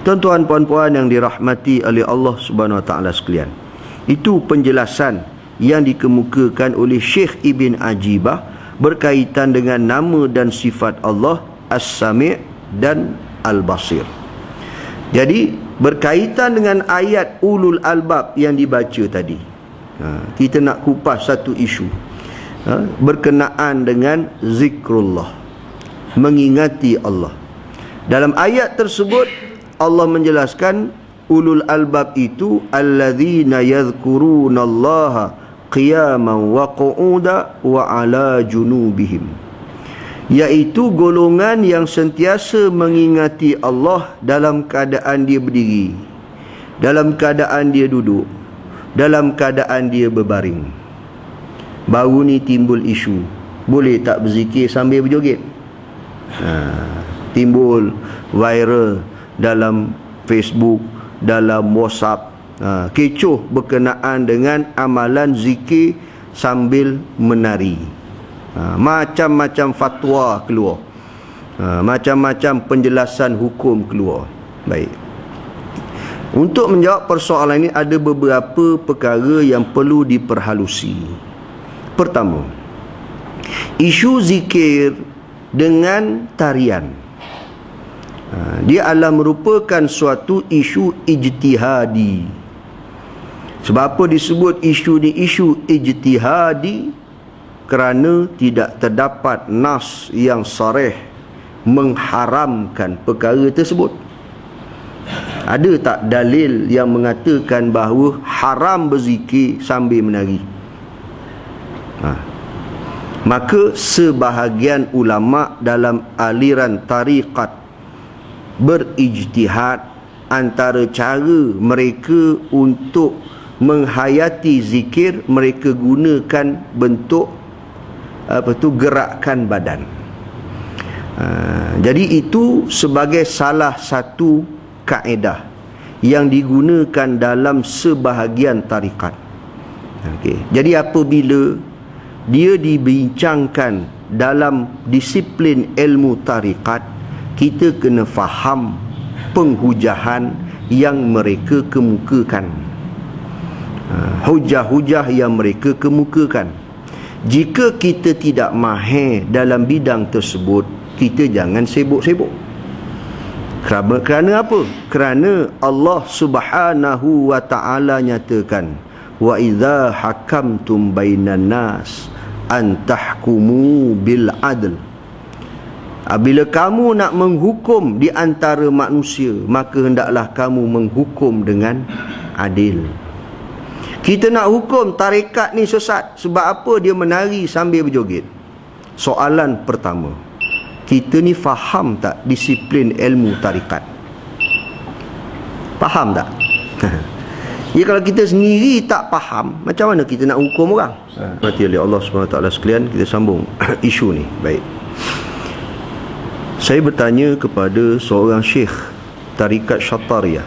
Tuan-tuan puan-puan yang dirahmati oleh Allah Subhanahu Wa Taala sekalian. Itu penjelasan yang dikemukakan oleh Syekh Ibn Ajibah berkaitan dengan nama dan sifat Allah As-Sami' dan Al-Basir. Jadi berkaitan dengan ayat ulul albab yang dibaca tadi. Ha, kita nak kupas satu isu. Ha, berkenaan dengan zikrullah. Mengingati Allah. Dalam ayat tersebut Allah menjelaskan ulul albab itu alladzina yadhkurunallaha qiyaman wa qu'uda wa ala junubihim. Iaitu golongan yang sentiasa mengingati Allah dalam keadaan dia berdiri dalam keadaan dia duduk dalam keadaan dia berbaring. Baru ni timbul isu boleh tak berzikir sambil berjoget? Ha, timbul viral dalam Facebook dalam WhatsApp. Ha, kecoh berkenaan dengan amalan zikir sambil menari. Ha, macam-macam fatwa keluar. Ha, macam-macam penjelasan hukum keluar. Baik. Untuk menjawab persoalan ini ada beberapa perkara yang perlu diperhalusi. Pertama isu zikir dengan tarian ha, dia adalah merupakan suatu isu ijtihadi sebab apa disebut isu ni isu ijtihadi kerana tidak terdapat nas yang sarih mengharamkan perkara tersebut. Ada tak dalil yang mengatakan bahawa haram berzikir sambil menari? Ha. Maka sebahagian ulama dalam aliran tariqat berijtihad antara cara mereka untuk menghayati zikir mereka gunakan bentuk apa tu gerakan badan. Uh, jadi itu sebagai salah satu kaedah yang digunakan dalam sebahagian tarikat. Okey. Jadi apabila dia dibincangkan dalam disiplin ilmu tarikat kita kena faham penghujahan yang mereka kemukakan. Ha, hujah-hujah yang mereka kemukakan. Jika kita tidak mahir dalam bidang tersebut kita jangan sibuk-sibuk. Kerana, kerana apa? kerana Allah subhanahu wa ta'ala nyatakan wa idha hakamtum bainan nas antahkumu bil adl Bila kamu nak menghukum di antara manusia maka hendaklah kamu menghukum dengan adil kita nak hukum tarekat ni sesat sebab apa dia menari sambil berjoget? Soalan pertama. Kita ni faham tak disiplin ilmu tarikat? Faham tak? ya kalau kita sendiri tak faham, macam mana kita nak hukum orang? Mati oleh Allah SWT sekalian, kita sambung isu ni. Baik. Saya bertanya kepada seorang syekh tarikat Syatariyah.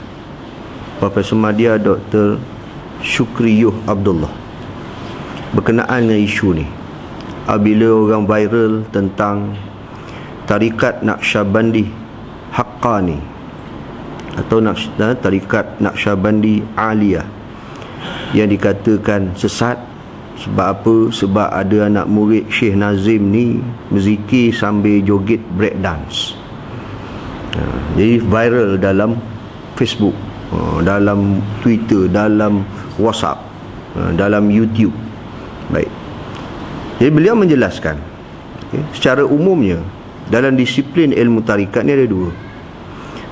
Profesor Madya Dr. Syukriyuh Abdullah berkenaan dengan isu ni apabila orang viral tentang tarikat Naqsyabandi Haqqani atau eh, tarikat Naqsyabandi Aliyah yang dikatakan sesat sebab apa? sebab ada anak murid Syekh Nazim ni berzikir sambil joget break dance ha, jadi viral dalam Facebook ha, dalam Twitter dalam WhatsApp uh, dalam YouTube. Baik. Jadi beliau menjelaskan okay, secara umumnya dalam disiplin ilmu tarikat ni ada dua.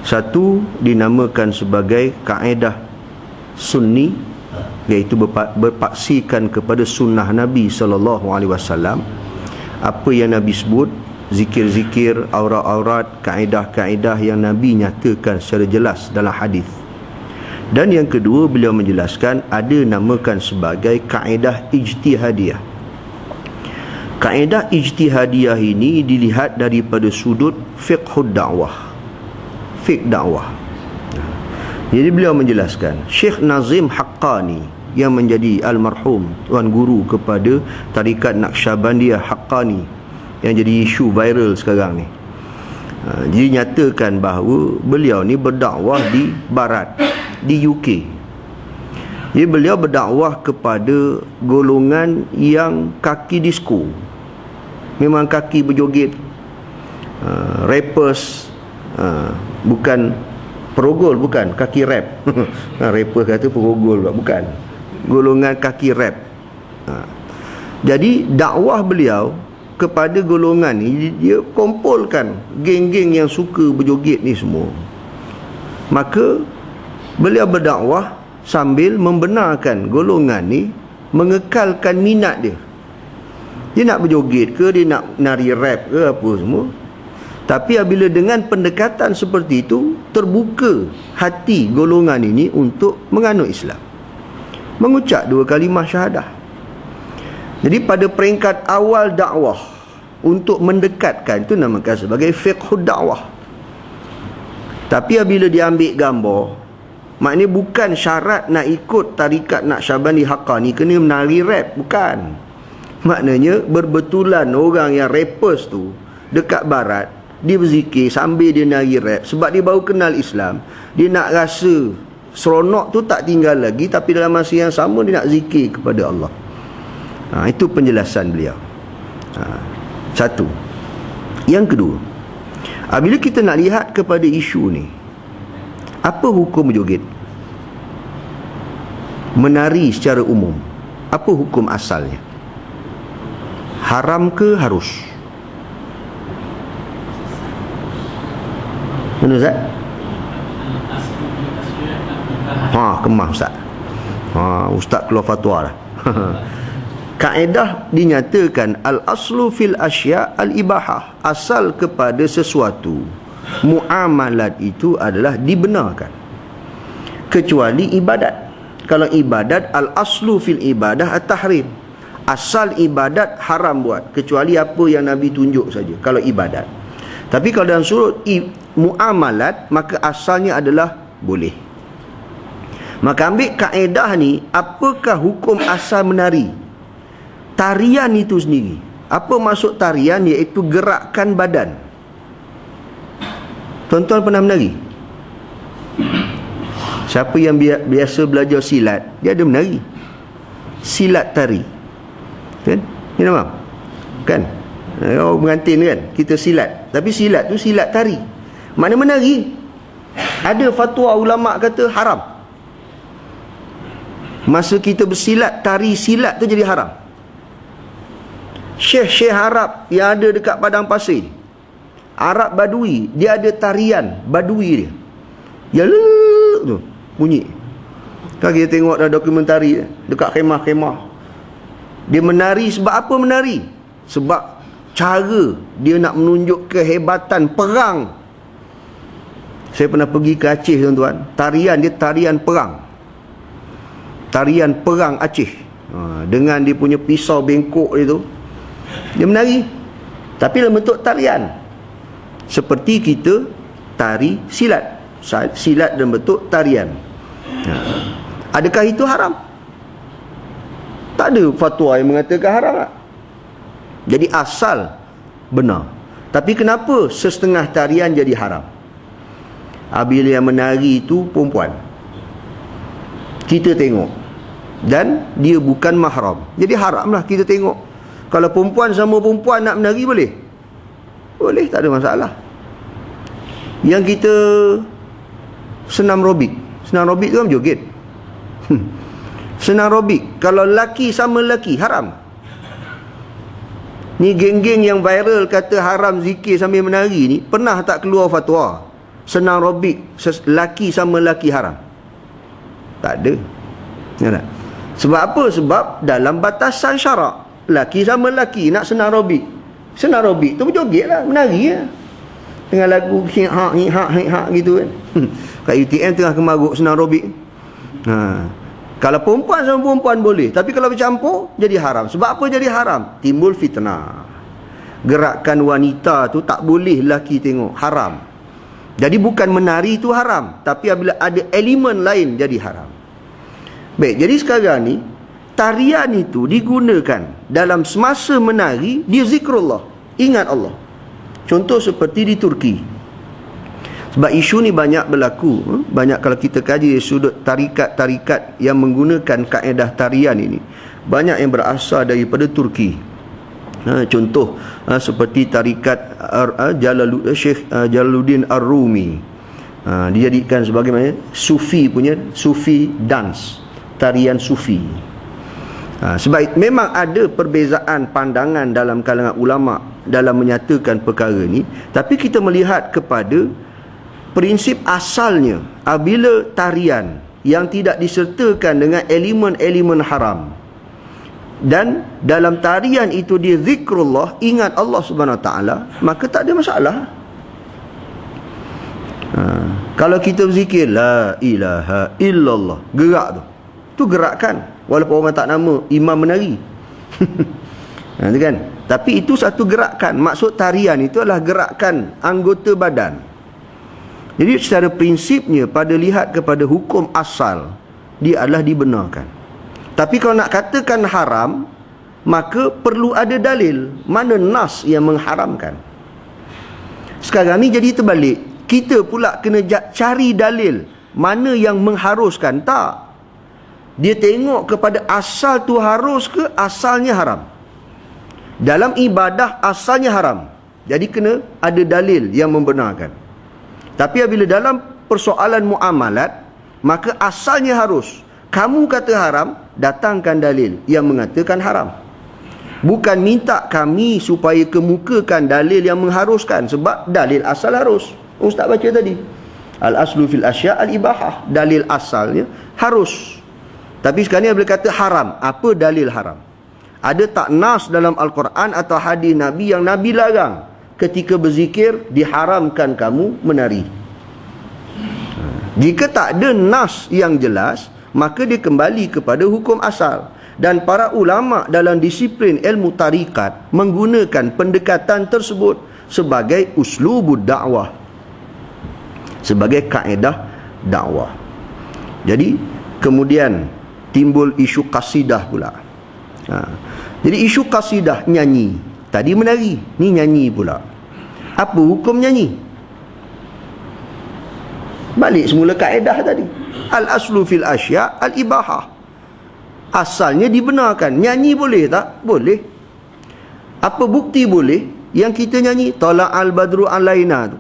Satu dinamakan sebagai kaedah sunni iaitu berpaksikan kepada sunnah Nabi sallallahu alaihi wasallam apa yang Nabi sebut zikir-zikir aurat-aurat kaedah-kaedah yang Nabi nyatakan secara jelas dalam hadis dan yang kedua beliau menjelaskan ada namakan sebagai kaedah ijtihadiyah. Kaedah ijtihadiyah ini dilihat daripada sudut fiqhud dakwah. Fiqh dakwah. Jadi beliau menjelaskan Syekh Nazim Haqqani yang menjadi almarhum tuan guru kepada tarikat Naqsyabandiyah Haqqani yang jadi isu viral sekarang ni. Ha, jadi nyatakan bahawa beliau ni berdakwah di barat, di UK. Jadi beliau berdakwah kepada golongan yang kaki disco. Memang kaki berjoget. Uh, rappers uh, bukan perogol bukan kaki rap. ha, rapper kata perogol bukan. Golongan kaki rap. Ha. Jadi dakwah beliau kepada golongan ni dia kumpulkan geng-geng yang suka berjoget ni semua maka beliau berdakwah sambil membenarkan golongan ni mengekalkan minat dia dia nak berjoget ke dia nak nari rap ke apa semua tapi apabila dengan pendekatan seperti itu terbuka hati golongan ini untuk menganut Islam mengucap dua kalimah syahadah jadi pada peringkat awal dakwah untuk mendekatkan itu namakan sebagai fiqhud dakwah. Tapi apabila dia ambil gambar, maknanya bukan syarat nak ikut tarikat nak Syabani ni kena menari rap, bukan. Maknanya berbetulan orang yang rappers tu dekat barat dia berzikir sambil dia nari rap sebab dia baru kenal Islam dia nak rasa seronok tu tak tinggal lagi tapi dalam masa yang sama dia nak zikir kepada Allah Ha, itu penjelasan beliau. Ha, satu. Yang kedua. Bila kita nak lihat kepada isu ni. Apa hukum joget? Menari secara umum. Apa hukum asalnya? Haram ke harus? Mana Ustaz? Ha, kemah Ustaz. Ha, Ustaz keluar fatwa lah. kaedah dinyatakan al aslu fil asya al ibahah asal kepada sesuatu muamalat itu adalah dibenarkan kecuali ibadat kalau ibadat al aslu fil ibadah at tahrim asal ibadat haram buat kecuali apa yang nabi tunjuk saja kalau ibadat tapi kalau dalam surut muamalat maka asalnya adalah boleh. Maka ambil kaedah ni apakah hukum asal menari? Tarian itu sendiri. Apa maksud tarian? Iaitu gerakkan badan. Tuan-tuan pernah menari? Siapa yang biasa belajar silat dia ada menari. Silat tari. Kan? Ni nama kan? Oh pengantin kan kita silat. Tapi silat tu silat tari mana menari ada fatwa ulama kata haram. Masa kita bersilat tari silat tu jadi haram. Syekh-syekh Arab yang ada dekat padang pasir Arab Badui Dia ada tarian Badui dia. Ya tu Bunyi Kan kita tengok dah dokumentari Dekat khemah-khemah Dia menari sebab apa menari Sebab cara Dia nak menunjuk kehebatan perang Saya pernah pergi ke Aceh tuan-tuan. Tarian dia tarian perang. Tarian perang Aceh. Ha, Dengan dia punya pisau bengkok dia tu. Dia menari. Tapi dalam bentuk tarian. Seperti kita tari silat. Silat dalam bentuk tarian. Ha. adakah itu haram? Tak ada fatwa yang mengatakan haram tak? jadi asal benar. Tapi kenapa setengah tarian jadi haram Bila yang menari itu perempuan kita tengok dan dia bukan mahram jadi haramlah kita tengok kalau perempuan sama perempuan nak menari boleh? Boleh, tak ada masalah. Yang kita senam robik. Senam robik tu kan joget. Hmm. senam robik. Kalau laki sama laki, haram. Ni geng-geng yang viral kata haram zikir sambil menari ni, pernah tak keluar fatwa? Senam robik, laki sama laki haram. Tak ada. Ya tak? Sebab apa? Sebab dalam batasan syarak laki sama laki nak senang robik senang robik tu berjoget lah menari lah dengan lagu hik hak hik hak hik hak gitu kan hmm. kat UTM tengah kemaruk senang robik ha. kalau perempuan sama perempuan boleh tapi kalau bercampur jadi haram sebab apa jadi haram timbul fitnah gerakan wanita tu tak boleh laki tengok haram jadi bukan menari tu haram tapi apabila ada elemen lain jadi haram. Baik jadi sekarang ni tarian itu digunakan dalam semasa menari dia zikrullah ingat Allah. Contoh seperti di Turki. Sebab isu ni banyak berlaku eh? banyak kalau kita kaji sudut tarikat-tarikat yang menggunakan kaedah tarian ini. Banyak yang berasal daripada Turki ha, contoh ha, seperti tarikat uh, Jalal, uh, Syekh uh, Jalaluddin Ar-Rumi. Ha, dijadikan sebagai mana sufi punya sufi dance tarian sufi. Ha, sebab memang ada perbezaan pandangan dalam kalangan ulama dalam menyatakan perkara ini tapi kita melihat kepada prinsip asalnya apabila tarian yang tidak disertakan dengan elemen-elemen haram dan dalam tarian itu dia zikrullah ingat Allah Subhanahu Wa Taala maka tak ada masalah. Ha. kalau kita berzikir la ilaha illallah gerak tu. Tu gerakan walaupun orang tak nama imam menari. Ha, kan? Tapi itu satu gerakan. Maksud tarian itu adalah gerakan anggota badan. Jadi secara prinsipnya pada lihat kepada hukum asal dia adalah dibenarkan. Tapi kalau nak katakan haram maka perlu ada dalil mana nas yang mengharamkan. Sekarang ni jadi terbalik. Kita pula kena cari dalil mana yang mengharuskan tak. Dia tengok kepada asal tu harus ke asalnya haram. Dalam ibadah asalnya haram. Jadi kena ada dalil yang membenarkan. Tapi apabila dalam persoalan muamalat, maka asalnya harus kamu kata haram, datangkan dalil yang mengatakan haram. Bukan minta kami supaya kemukakan dalil yang mengharuskan sebab dalil asal harus. Ustaz baca tadi. Al aslu fil asya al ibahah. Dalil asalnya harus. Tapi sekarang ni boleh kata haram. Apa dalil haram? Ada tak nas dalam Al-Quran atau hadis Nabi yang Nabi larang? ketika berzikir diharamkan kamu menari. Jika tak ada nas yang jelas, maka dia kembali kepada hukum asal. Dan para ulama dalam disiplin ilmu tarikat menggunakan pendekatan tersebut sebagai uslubud dakwah. Sebagai kaedah dakwah. Jadi, kemudian timbul isu kasidah pula. Ha. Jadi isu kasidah nyanyi. Tadi menari, ni nyanyi pula. Apa hukum nyanyi? Balik semula kaedah tadi. Al-aslu fil asya' al-ibahah. Asalnya dibenarkan. Nyanyi boleh tak? Boleh. Apa bukti boleh? Yang kita nyanyi. Tala al-badru al-laina tu.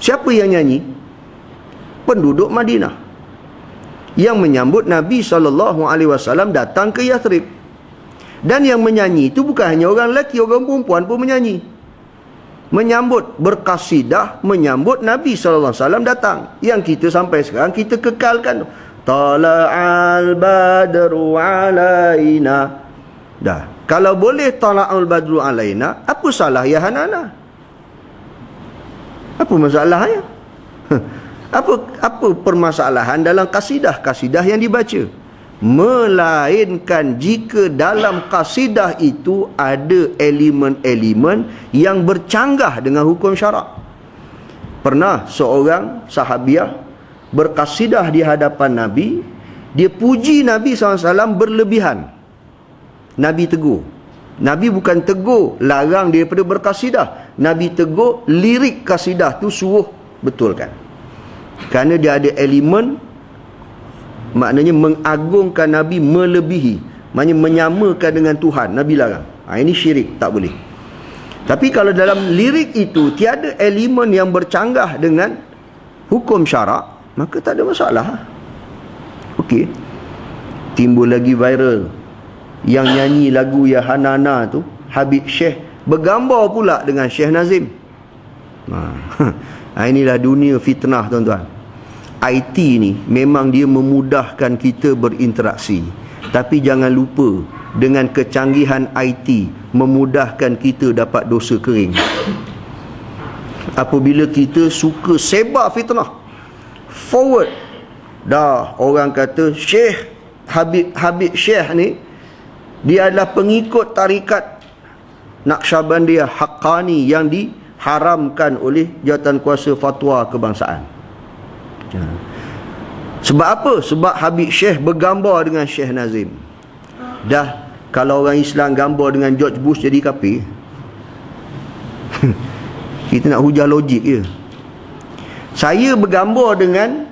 Siapa yang nyanyi? Penduduk Madinah. Yang menyambut Nabi SAW datang ke Yathrib. Dan yang menyanyi itu bukan hanya orang lelaki, orang perempuan pun menyanyi menyambut berkasidah menyambut Nabi sallallahu alaihi wasallam datang. Yang kita sampai sekarang kita kekalkan. Tala'al badru alaina. Dah. Kalau boleh tala'al badru alaina apa salah ya hanana? Apa masalahnya apa apa permasalahan dalam kasidah-kasidah yang dibaca melainkan jika dalam kasidah itu ada elemen-elemen yang bercanggah dengan hukum syarak. Pernah seorang sahabiah berkasidah di hadapan Nabi dia puji Nabi SAW berlebihan. Nabi tegur. Nabi bukan tegur larang daripada berkasidah Nabi tegur lirik kasidah tu suruh. Betulkan. Kerana dia ada elemen maknanya mengagungkan Nabi melebihi. Maknanya menyamakan dengan Tuhan. Nabi larang. Ha, ini syirik. Tak boleh. Tapi kalau dalam lirik itu tiada elemen yang bercanggah dengan hukum syarak maka tak ada masalah. Okey. timbul lagi viral. Yang nyanyi lagu Ya Hanana tu Habib Syekh bergambar pula dengan Syekh Nazim. Ha. inilah dunia fitnah tuan-tuan IT ni memang dia memudahkan kita berinteraksi. Tapi jangan lupa dengan kecanggihan IT memudahkan kita dapat dosa kering. Apabila kita suka sebar fitnah forward. Dah orang kata Syekh Habib Habib Syekh ni dia adalah pengikut tarikat Naqsyabandiyah Haqqani yang diharamkan oleh jawatan kuasa fatwa kebangsaan. Sebab apa? Sebab Habib Syekh bergambar dengan Syekh Nazim. Dah kalau orang Islam gambar dengan George Bush jadi kapi. Kita nak hujah logik je. Saya bergambar dengan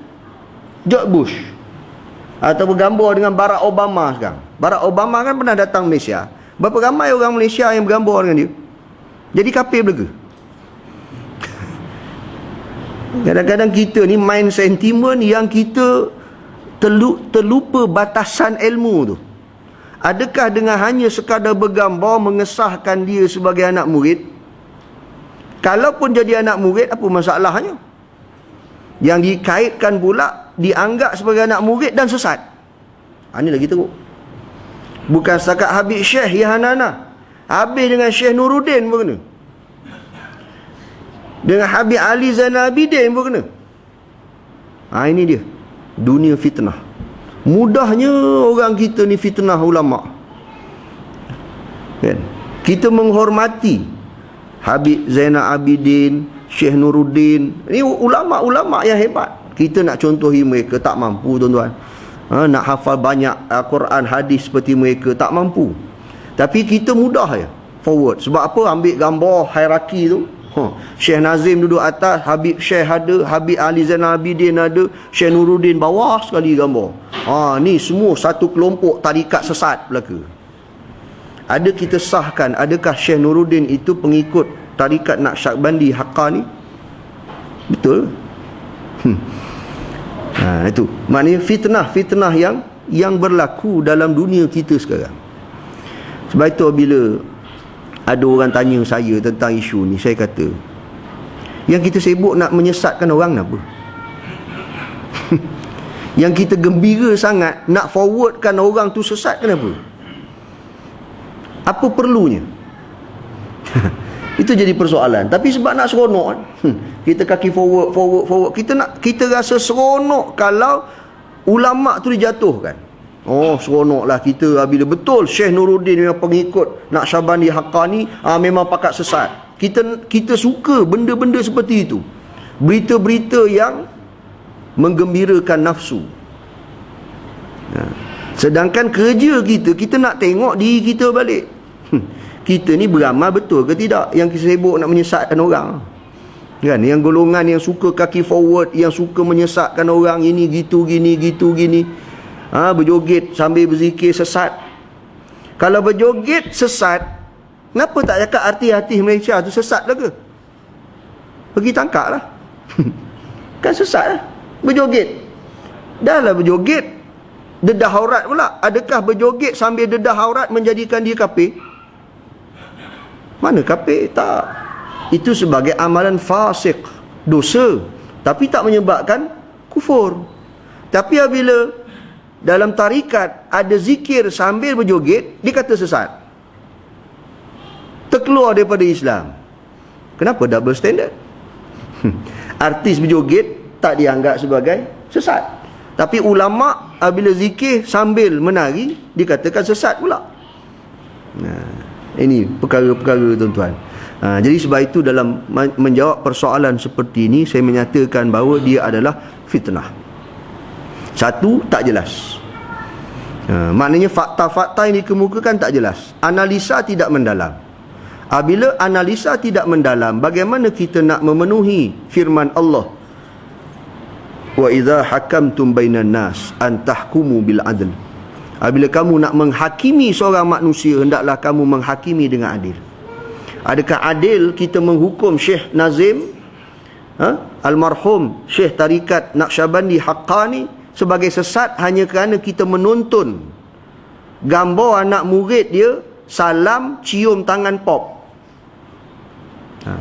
George Bush atau bergambar dengan Barack Obama sekarang. Barack Obama kan pernah datang Malaysia. Berapa ramai orang Malaysia yang bergambar dengan dia? Jadi kafir belega. Kadang-kadang kita ni main sentimen yang kita terlupa batasan ilmu tu. Adakah dengan hanya sekadar bergambar mengesahkan dia sebagai anak murid? Kalaupun jadi anak murid, apa masalahnya? Yang dikaitkan pula, dianggap sebagai anak murid dan sesat. Ha, ini lagi teruk. Bukan setakat Habib Syekh Yahanana. Habis dengan Syekh Nuruddin pun kena. Dengan Habib Ali Zainal Abidin pun kena. Ha, ini dia. Dunia fitnah. Mudahnya orang kita ni fitnah ulama. Kan? Kita menghormati Habib Zainal Abidin, Syekh Nuruddin. Ini ulama-ulama yang hebat. Kita nak contohi mereka tak mampu tuan-tuan. Ha, nak hafal banyak Al-Quran hadis seperti mereka tak mampu. Tapi kita mudah ya forward. Sebab apa? Ambil gambar hierarki tu. Ha. Syekh Nazim duduk atas, Habib Syekh ada, Habib Ali Zainal Abidin ada, Syekh Nuruddin bawah sekali gambar. Ha, ni semua satu kelompok tarikat sesat belaka. Ada kita sahkan, adakah Syekh Nuruddin itu pengikut tarikat Naqsyabandi Haqqani? Betul? Hmm. Ha, itu. Maknanya fitnah-fitnah yang yang berlaku dalam dunia kita sekarang. Sebab itu bila ada orang tanya saya tentang isu ni saya kata yang kita sibuk nak menyesatkan orang apa? Yang kita gembira sangat nak forwardkan orang tu sesat kenapa apa perlunya? Itu jadi persoalan. Tapi sebab nak seronok kita kaki forward forward forward kita nak kita rasa seronok kalau ulama tu dijatuhkan Oh seronoklah kita ah, bila betul Syekh Nuruddin yang pengikut nak Syabani Haqqani ah, memang pakat sesat. Kita kita suka benda-benda seperti itu. Berita-berita yang menggembirakan nafsu. Ha. Sedangkan kerja kita kita nak tengok diri kita balik. Hmm. Kita ni beramal betul ke tidak yang sibuk nak menyesatkan orang. Kan yang golongan yang suka kaki forward, yang suka menyesatkan orang ini gitu gini gitu gini ha, berjoget sambil berzikir sesat. Kalau berjoget sesat kenapa tak cakap arti-arti Malaysia tu sesat lah ke? Pergi tangkap lah. Kan sesat lah berjoget. Dah lah berjoget. Dedah aurat pula. Adakah berjoget sambil dedah aurat menjadikan dia kapir? Mana kapir? Tak. Itu sebagai amalan fasik dosa. Tapi tak menyebabkan kufur. Tapi apabila dalam tarikat ada zikir sambil berjoget dia kata sesat. Terkeluar daripada Islam. Kenapa double standard? Artis berjoget tak dianggap sebagai sesat. Tapi ulama bila zikir sambil menari dikatakan sesat pula. Nah, ini perkara-perkara tuan-tuan. Ha, jadi sebab itu dalam menjawab persoalan seperti ini saya menyatakan bahawa dia adalah fitnah. Satu, tak jelas. Ha, maknanya fakta-fakta yang dikemukakan tak jelas. Analisa tidak mendalam. Apabila analisa tidak mendalam, bagaimana kita nak memenuhi firman Allah? Wa idza hakamtum bainan nas an tahkumu bil adl. Apabila kamu nak menghakimi seorang manusia, hendaklah kamu menghakimi dengan adil. Adakah adil kita menghukum Syekh Nazim ha? almarhum Syekh Tarikat Naqsyabandi Haqqani sebagai sesat hanya kerana kita menonton gambar anak murid dia salam cium tangan pop. Ha.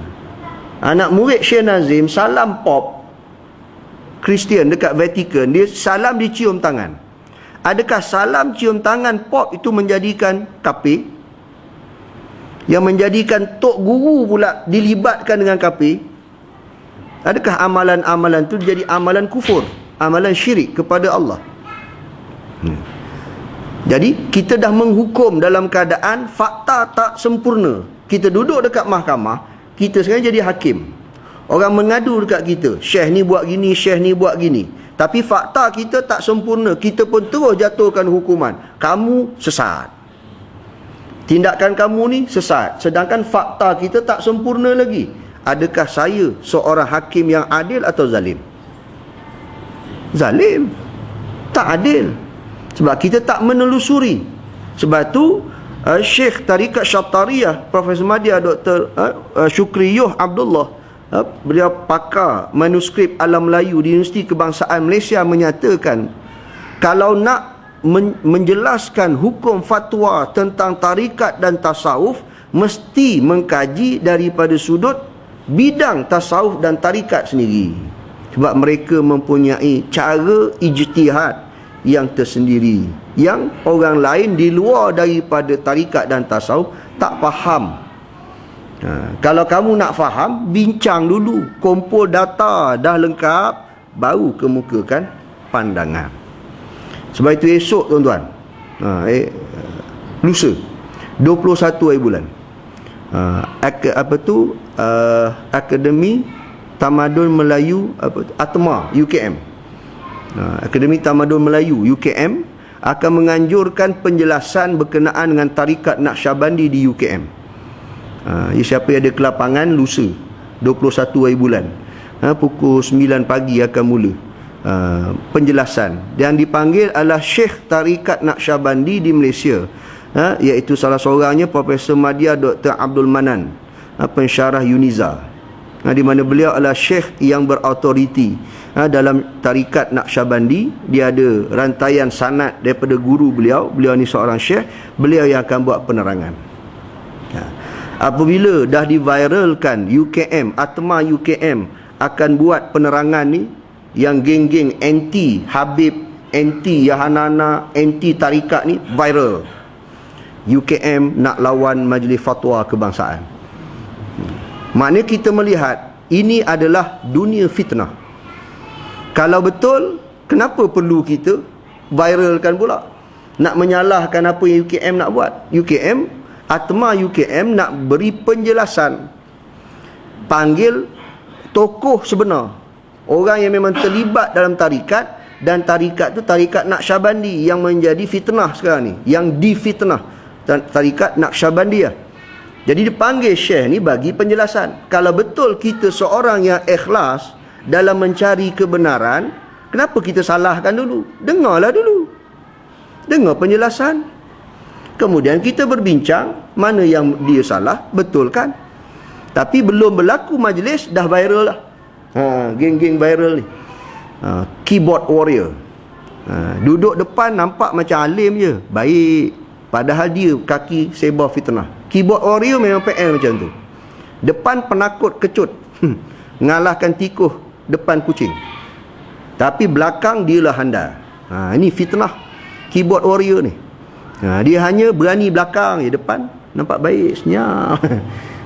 anak murid Syekh Nazim salam pop. Kristian dekat Vatican dia salam dicium tangan. Adakah salam cium tangan pop itu menjadikan kafir yang menjadikan tok guru pula dilibatkan dengan kafir adakah amalan-amalan itu jadi amalan kufur amalan syirik kepada Allah. Hmm. Jadi kita dah menghukum dalam keadaan fakta tak sempurna. Kita duduk dekat mahkamah, kita sekarang jadi hakim. Orang mengadu dekat kita, Syekh ni buat gini, Syekh ni buat gini. Tapi fakta kita tak sempurna, kita pun terus jatuhkan hukuman. Kamu sesat. Tindakan kamu ni sesat. Sedangkan fakta kita tak sempurna lagi. adakah saya seorang hakim yang adil atau zalim zalim. Tak adil. Sebab kita tak menelusuri. Sebab tu uh, Syekh Tarikat Syatariyah Profesor Madya Dr. Uh, uh, Syukri Yuh Abdullah uh, beliau pakar manuskrip alam Melayu di Universiti Kebangsaan Malaysia menyatakan kalau nak men- menjelaskan hukum fatwa tentang tarikat dan tasawuf mesti mengkaji daripada sudut bidang tasawuf dan tarikat sendiri sebab mereka mempunyai cara ijtihad yang tersendiri. Yang orang lain di luar daripada tarikat dan tasawuf tak faham. Ha, kalau kamu nak faham bincang dulu. Kumpul data dah lengkap baru kemukakan pandangan. Sebab itu esok tuan-tuan ha, eh, lusa. 21 hari bulan. Ha, ak, apa tu? Uh, Akademi Tamadun Melayu apa Atma UKM Ha, Akademi Tamadun Melayu UKM akan menganjurkan penjelasan berkenaan dengan tarikat Naqsyabandi di UKM. Ha, siapa yang ada kelapangan lusa 21 hari bulan. Ha, pukul 9 pagi akan mula ha, penjelasan. Yang dipanggil adalah Syekh Tarikat Naqsyabandi di Malaysia. Ha, iaitu salah seorangnya Profesor Madya Dr. Abdul Manan, ha, pensyarah Uniza. Ha, di mana beliau adalah Syekh yang berautoriti. Ha, dalam tarikat Naqsyabandi dia ada rantaian sanad daripada guru beliau. Beliau ni seorang syekh. Beliau yang akan buat penerangan. Ha. apabila dah diviralkan UKM Atma UKM akan buat penerangan ni yang geng-geng anti Habib anti Yahanana anti tarikat ni viral. UKM nak lawan majlis fatwa kebangsaan. Maknanya kita melihat ini adalah dunia fitnah kalau betul, kenapa perlu kita viralkan pula? Nak menyalahkan apa yang UKM nak buat? UKM, Atma UKM nak beri penjelasan. Panggil tokoh sebenar. Orang yang memang terlibat dalam tarikat dan tarikat tu tarikat Naqsyabandi yang menjadi fitnah sekarang ni, yang difitnah. Tarikat Naqsyabandi lah. Jadi dipanggil Syekh ni bagi penjelasan. Kalau betul kita seorang yang ikhlas, dalam mencari kebenaran kenapa kita salahkan dulu? Dengarlah dulu. Dengar penjelasan. Kemudian kita berbincang mana yang dia salah betulkan. Tapi belum berlaku majlis dah viral lah. Ha, geng-geng viral ni. Ha, keyboard warrior. Ha, duduk depan nampak macam alim je. Baik. Padahal dia kaki sebar fitnah keyboard warrior memang PL macam tu. Depan penakut kecut. Hmm, ngalahkan tikuh depan kucing. Tapi belakang dia lah handal. Ha, ini fitnah keyboard warrior ni. Ha, dia hanya berani belakang ya depan nampak baik senyap.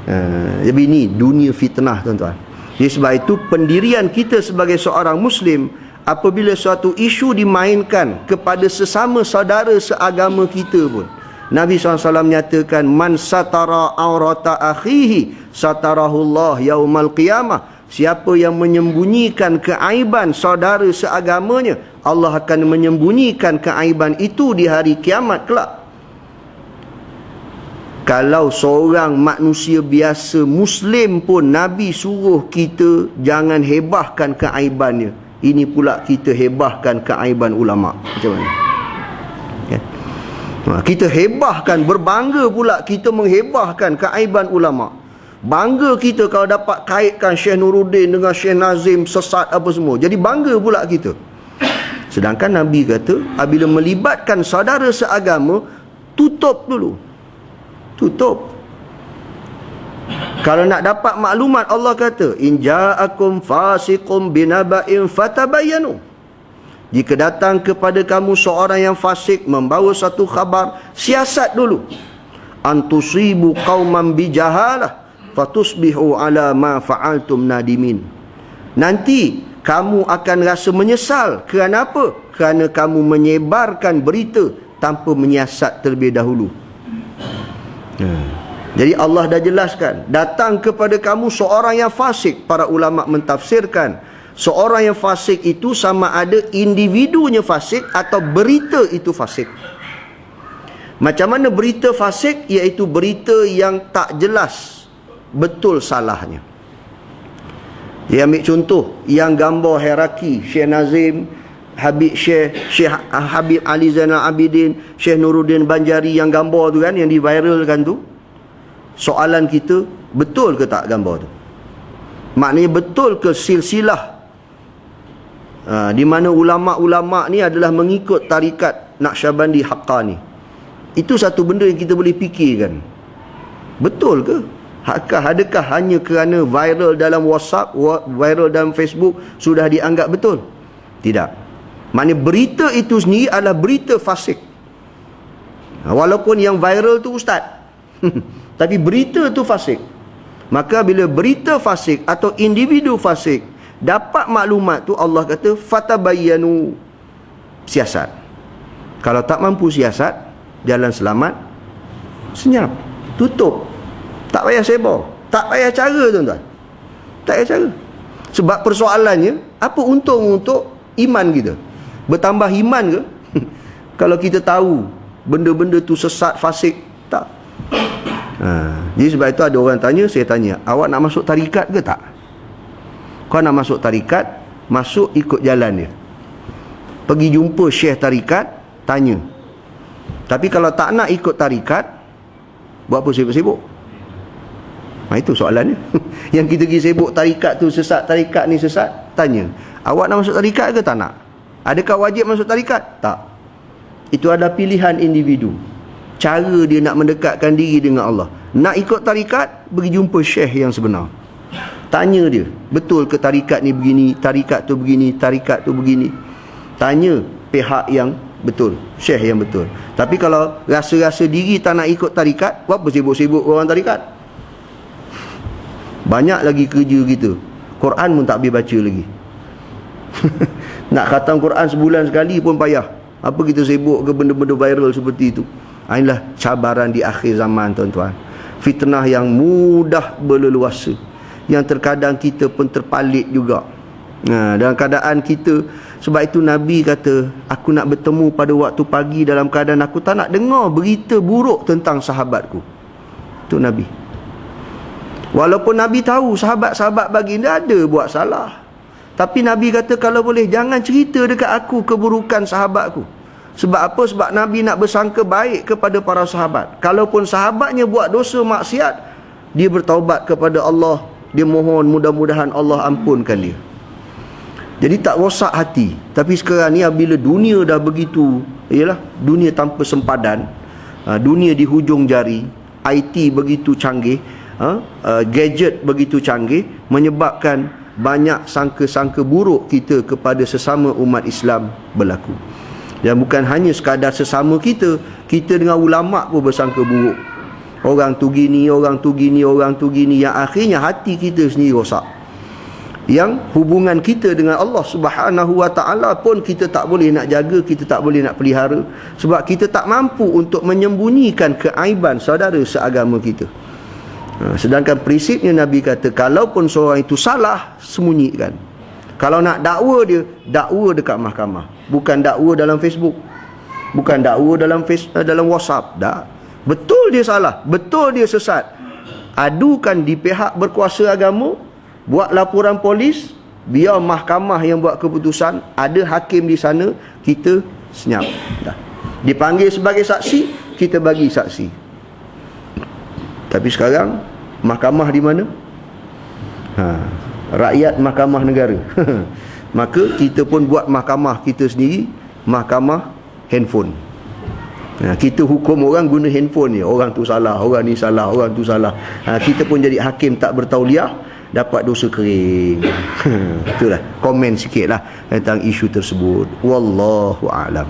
Ha, jadi ini dunia fitnah tuan-tuan. Jadi sebab itu pendirian kita sebagai seorang muslim apabila suatu isu dimainkan kepada sesama saudara seagama kita pun Nabi SAW nyatakan man satara aurata akhihi satarahullah yaumal qiyamah Siapa yang menyembunyikan keaiban saudara seagamanya, Allah akan menyembunyikan keaiban itu di hari kiamat kelak. Kalau seorang manusia biasa Muslim pun Nabi suruh kita jangan hebahkan keaibannya. Ini pula kita hebahkan keaiban ulama. Macam mana? Ya. Kita hebahkan, berbangga pula kita menghebahkan keaiban ulama' Bangga kita kalau dapat kaitkan Syekh Nuruddin dengan Syekh Nazim sesat apa semua. Jadi bangga pula kita. Sedangkan Nabi kata, apabila melibatkan saudara seagama, tutup dulu. Tutup. Kalau nak dapat maklumat Allah kata, in ja'akum fasiqum binaba'in fatabayyanu. Jika datang kepada kamu seorang yang fasik membawa satu khabar, siasat dulu. Antusibu qauman bijahalah fatusbihu ala ma fa'altum nadimin nanti kamu akan rasa menyesal kerana apa kerana kamu menyebarkan berita tanpa menyiasat terlebih dahulu hmm. jadi Allah dah jelaskan datang kepada kamu seorang yang fasik para ulama mentafsirkan seorang yang fasik itu sama ada individunya fasik atau berita itu fasik. Macam mana berita fasik? Iaitu berita yang tak jelas betul salahnya. Dia ambil contoh yang gambar hierarki Syekh Nazim Habib Syekh Syekh Habib Ali Zainal Abidin Syekh Nuruddin Banjari yang gambar tu kan yang diviralkan tu. Soalan kita betul ke tak gambar tu? Maknanya betul ke silsilah ha, di mana ulama-ulama ni adalah mengikut tarikat Naqsyabandi Haqqani itu satu benda yang kita boleh fikirkan betul ke Adakah, adakah hanya kerana viral dalam WhatsApp, viral dalam Facebook sudah dianggap betul? Tidak. Maknanya berita itu sendiri adalah berita fasik. Ha, walaupun yang viral tu ustaz. Tapi berita tu fasik. Maka bila berita fasik atau individu fasik dapat maklumat tu Allah kata fatabayyanu siasat. Kalau tak mampu siasat, jalan selamat senyap, tutup tak payah sebar. Tak payah cara tuan-tuan. Tak payah cara. Sebab persoalannya, apa untung untuk iman kita? Bertambah iman ke? Kalau kita tahu benda-benda tu sesat, fasik, tak. Ha. Jadi sebab itu ada orang tanya, saya tanya, awak nak masuk tarikat ke tak? Kau nak masuk tarikat, masuk ikut jalan dia. Pergi jumpa syekh tarikat, tanya. Tapi kalau tak nak ikut tarikat, buat apa sibuk-sibuk? Ha, itu soalannya. Yang kita pergi sibuk tarikat tu sesat, tarikat ni sesat, tanya. Awak nak masuk tarikat ke tak nak? Adakah wajib masuk tarikat? Tak. Itu ada pilihan individu. Cara dia nak mendekatkan diri dengan Allah. Nak ikut tarikat, pergi jumpa syekh yang sebenar. Tanya dia, betul ke tarikat ni begini, tarikat tu begini, tarikat tu begini. Tanya pihak yang betul, syekh yang betul. Tapi kalau rasa-rasa diri tak nak ikut tarikat, apa sibuk-sibuk orang tarikat? Banyak lagi kerja kita. Quran pun tak boleh baca lagi. Nak khatam Quran sebulan sekali pun payah. Apa kita sibuk ke benda-benda viral seperti itu. Ah, inilah cabaran di akhir zaman tuan-tuan. Fitnah yang mudah berleluasa. Yang terkadang kita pun terpalit juga. Nah, dalam keadaan kita sebab itu Nabi kata aku nak bertemu pada waktu pagi dalam keadaan aku tak nak dengar berita buruk tentang sahabatku. Itu Nabi. Walaupun Nabi tahu sahabat-sahabat baginda ada buat salah. Tapi Nabi kata kalau boleh jangan cerita dekat aku keburukan sahabatku. Sebab apa? Sebab Nabi nak bersangka baik kepada para sahabat. Kalaupun sahabatnya buat dosa maksiat, dia bertaubat kepada Allah. Dia mohon mudah-mudahan Allah ampunkan dia. Jadi tak rosak hati. Tapi sekarang ni bila dunia dah begitu, ialah dunia tanpa sempadan, ha, dunia di hujung jari, IT begitu canggih, ha, uh, gadget begitu canggih menyebabkan banyak sangka-sangka buruk kita kepada sesama umat Islam berlaku. Dan bukan hanya sekadar sesama kita, kita dengan ulama pun bersangka buruk. Orang tu gini, orang tu gini, orang tu gini yang akhirnya hati kita sendiri rosak. Yang hubungan kita dengan Allah Subhanahu Wa Taala pun kita tak boleh nak jaga, kita tak boleh nak pelihara sebab kita tak mampu untuk menyembunyikan keaiban saudara seagama kita. Ha, sedangkan prinsipnya Nabi kata kalaupun seorang itu salah sembunyikan. Kalau nak dakwa dia, dakwa dekat mahkamah. Bukan dakwa dalam Facebook. Bukan dakwa dalam face, uh, dalam WhatsApp. Tak. Betul dia salah, betul dia sesat. Adukan di pihak berkuasa agama, buat laporan polis, biar mahkamah yang buat keputusan, ada hakim di sana, kita senyap. Dah. Dipanggil sebagai saksi, kita bagi saksi. Tapi sekarang mahkamah di mana? Ha, rakyat mahkamah negara. Maka kita pun buat mahkamah kita sendiri, mahkamah handphone. Ha, kita hukum orang guna handphone ni. Orang tu salah, orang ni salah, orang tu salah. Ha, kita pun jadi hakim tak bertauliah, dapat dosa kering. Itulah komen sikitlah tentang isu tersebut. Wallahu a'lam.